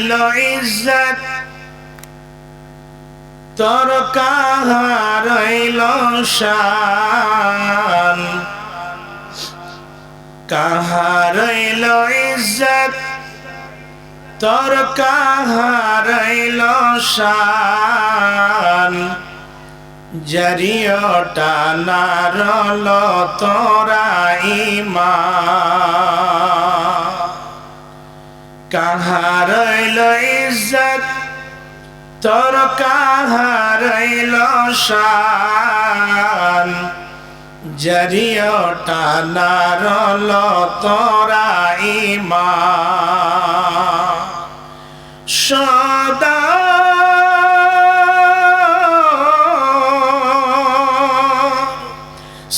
রইল ইজ্জত। তোর কাহা রইল শান। কাহা রইল ইজ্জত? তোর কাহা রইল শান। জরিয়টা নারল তোরা ইমা। কাহা রইল ইজ্জত, তোর কাহা রইল শান। জরিয়টা নারল তোরা ইমা সদা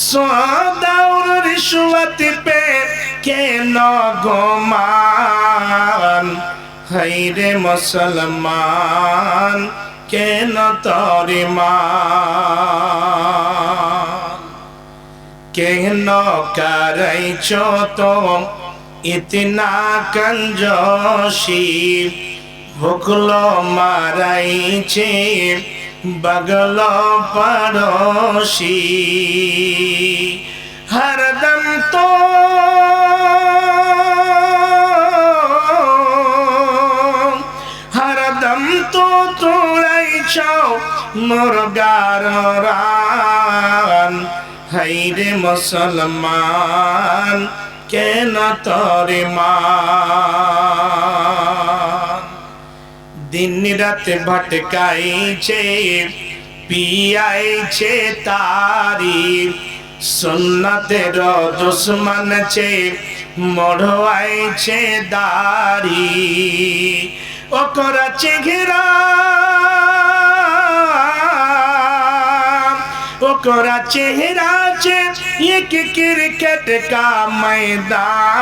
সদাউর রিশুয়াতি পে কেন হাইরে মুসলমান, কেন তরিমান কেন কারাইছ তো ইতনা কঞ্জোশি? ভুকল মারাইছে, বগল পড়োশি। হরদম তো তো তোড়াইছ মুরগার রান। হাইরে মুসলমান, কেন তরে মান? দিন রাতে ভটকাইছে, পিয়াইছে তারি। সুন্নতের দুশ্মন ছে মড়াইছে দাড়ি। ওকরা চেঘেরা ओकरा चेहरा चे एक क्रिकेट का मैदान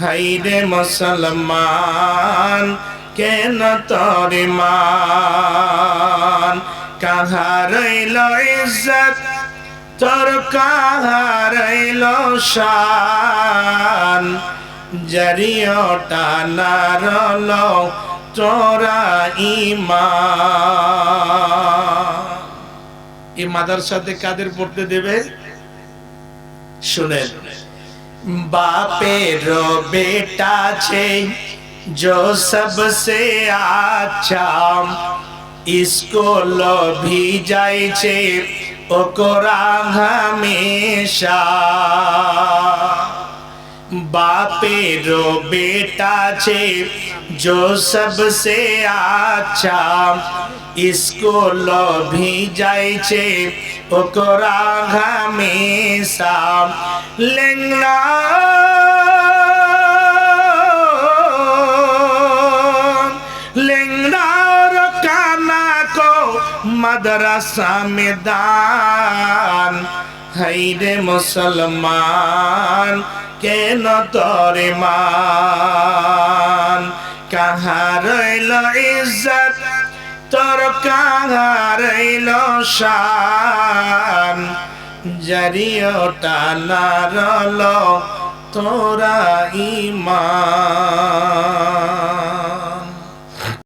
है रे मुसलमान के न तोरे मान कहाँ रैल इज्जत তোর কাহারাইল শান জারিয়টা নারল তোরা ইমান এই মাদ্রাসাতে কাদের পড়তে দেবে শুনেন বাপের বেটা ছে जो सबसे अच्छा স্কুল ভি যাইছে ওকরা হমেশা बापे रो बेटा छे जो सबसे अच्छा स्कूल भी जाय छे ओकरा हमेशा लेंगना लेंगना और काना को मदरसा में दान है रे मुसलमान কেন তরে মান কাহার ইজ্জত? তোর কাহার শান? জারিয়টা নারল তোরা ইমান।